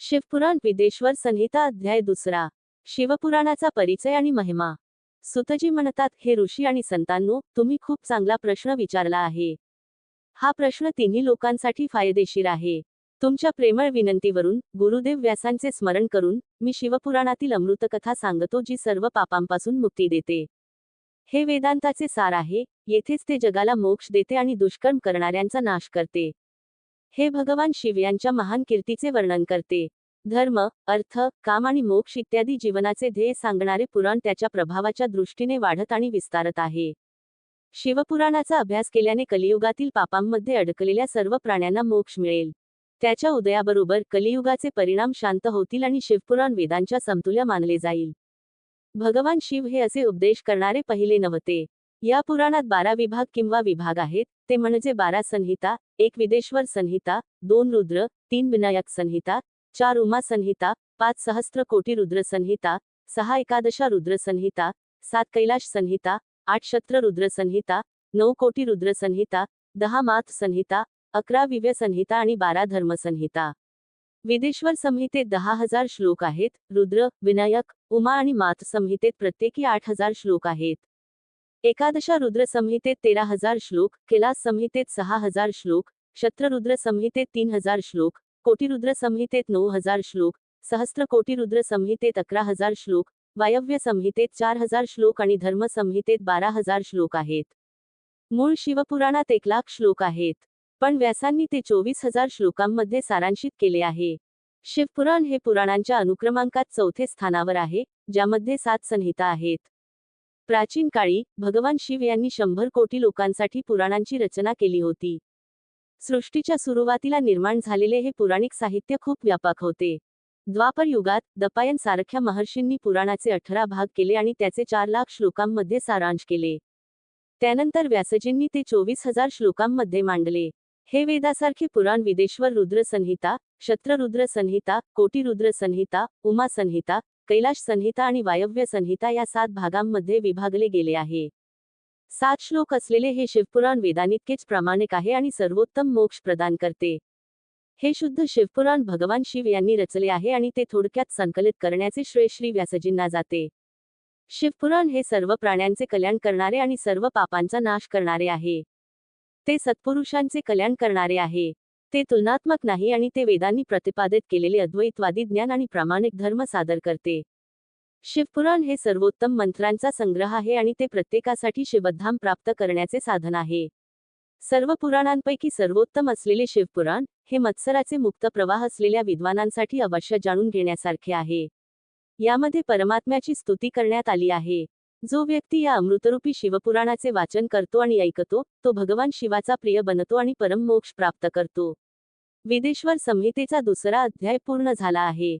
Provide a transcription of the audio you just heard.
शिवपुराण विदेश्वर संहिता अध्याय दुसरा. शिवपुराणाचा परिचय आणि महिमा. सुतजी म्हणतात हे ऋषी आणि संतांनो तुम्ही खूप चांगला प्रश्न विचारला आहे. हा प्रश्न तिन्ही लोकांसाठी फायदेशीर आहे. तुमच्या प्रेमळ विनंतीवरून गुरुदेव व्यासांचे स्मरण करून मी शिवपुराणातील अमृतकथा सांगतो जी सर्व पापांपासून मुक्ती देते. हे वेदांताचे सार आहे येथेच ते जगाला मोक्ष देते आणि दुष्कर्म करणाऱ्यांचा नाश करते. हे भगवान शिव यांच्या महान कीर्तीचे वर्णन करते. धर्म अर्थ काम आणि मोक्ष इत्यादी जीवनाचे ध्येय सांगणारे पुराण त्याच्या प्रभावाच्या दृष्टीने वाढत आणि विस्तारत आहे. शिवपुराणाचा अभ्यास केल्याने कलियुगातील पापांमध्ये अडकलेल्या सर्व प्राण्यांना मोक्ष मिळेल. त्याच्या उदयाबरोबर कलियुगाचे परिणाम शांत होतील आणि शिवपुराण वेदांच्या समतुल्य मानले जाईल. भगवान शिव हे असे उपदेश करणारे पहिले नव्हते. या पुराणात बारा विभाग किंवा विभाग आहेत ते म्हणजे बारा संहिता एक विदेश्वर संहिता दोन रुद्र तीन विनायक संहिता चार उमा संहिता पाच सहस्त्र कोटी रुद्र संहिता सहा एकादशा रुद्र संहिता सात कैलाश संहिता आठ शत्र रुद्र संहिता नऊ कोटी रुद्र संहिता दहा मात संहिता अकरा विव्य संहिता आणि बारा धर्म संहिता. विदेश्वर संहितेत दहा हजार श्लोक आहेत रुद्र विनायक उमा आणि मात संहितेत प्रत्येकी आठ हजार श्लोक आहेत. एकादशा रुद्र संहितेत तेरा हजार श्लोक कैलास संहितेत सहा हजार श्लोक शत्ररुद्र संहितेत तीन हजार श्लोक कोटीरुद्र संहितेत नऊ हजार श्लोक सहस्त्र कोटीरुद्र संहितेत अकरा हजार श्लोक वायव्य संहितेत चार हजार श्लोक आणि धर्म संहितेत बारा हजार श्लोक आहेत. मूळ शिवपुराणात एक लाख श्लोक आहेत पण व्यासांनी ते चोवीस हजार श्लोकांमध्ये सारांशित केले आहे. शिवपुराण हे पुराणांच्या अनुक्रमांकात चौथे स्थानावर आहे ज्यामध्ये सात संहिता आहेत. प्राचीन काळी भगवान शिव यांनी शंभर कोटी लोकांसाठी पुराणांची रचना केली होती. सृष्टीच्या सुरुवातीला निर्माण झालेले हे पुराणिक साहित्य खूप व्यापक होते. द्वापर युगात दपायन सारख्या महर्षींनी पुराणाचे अठरा भाग केले आणि त्याचे चार लाख श्लोकांमध्ये सारांश केले. त्यानंतर व्यासजींनी ते चोवीस हजार श्लोकांमध्ये मांडले. हे वेदासारखे पुराण विदेश्वर रुद्र संहिता शत्ररुद्र संहिता कोटिरुद्र संहिता उमा संहिता कैलाश संहिता आणि वायव्य संहिता या सात भागांमध्ये विभागले गेले आहे. सात श्लोक असलेले हे शिवपुराण वेदानितकेच प्रामाणिक आहे आणि सर्वोत्तम मोक्ष प्रदान करते. हे शुद्ध शिवपुराण भगवान शिव यांनी रचले आहे आणि ते थोडक्यात संकलित करण्याचे श्रेय श्री व्यासजींना जाते. शिवपुराण हे सर्व प्राण्यांचे कल्याण करणारे आणि सर्व पापांचा नाश करणारे आहे. ते सत्पुरुषांचे कल्याण करणारे आहे. ते तुलनात्मक नाही आणि ते वेदांनी प्रतिपादित केलेले अद्वैतवादी ज्ञान आणि प्रामाणिक धर्म सादर करते. शिवपुराण हे सर्वोत्तम मंत्रांचा संग्रह आहे आणि ते प्रत्येकासाठी शिवधाम प्राप्त करण्याचे साधन आहे. सर्व पुराणांपैकी सर्वोत्तम असलेले शिवपुराण हे मत्सराचे मुक्त प्रवाह असलेल्या विद्वानांसाठी अवश्य जाणून घेण्यासारखे आहे. यामध्ये परमात्म्याची स्तुती करण्यात आली आहे. जो व्यक्ती या अमृतरूपी शिवपुराणाचे वाचन करतो आणि ऐकतो तो भगवान शिवाचा प्रिय बनतो आणि परम मोक्ष प्राप्त करतो. विदेश्वर संहितेचा दुसरा अध्याय पूर्ण झाला आहे.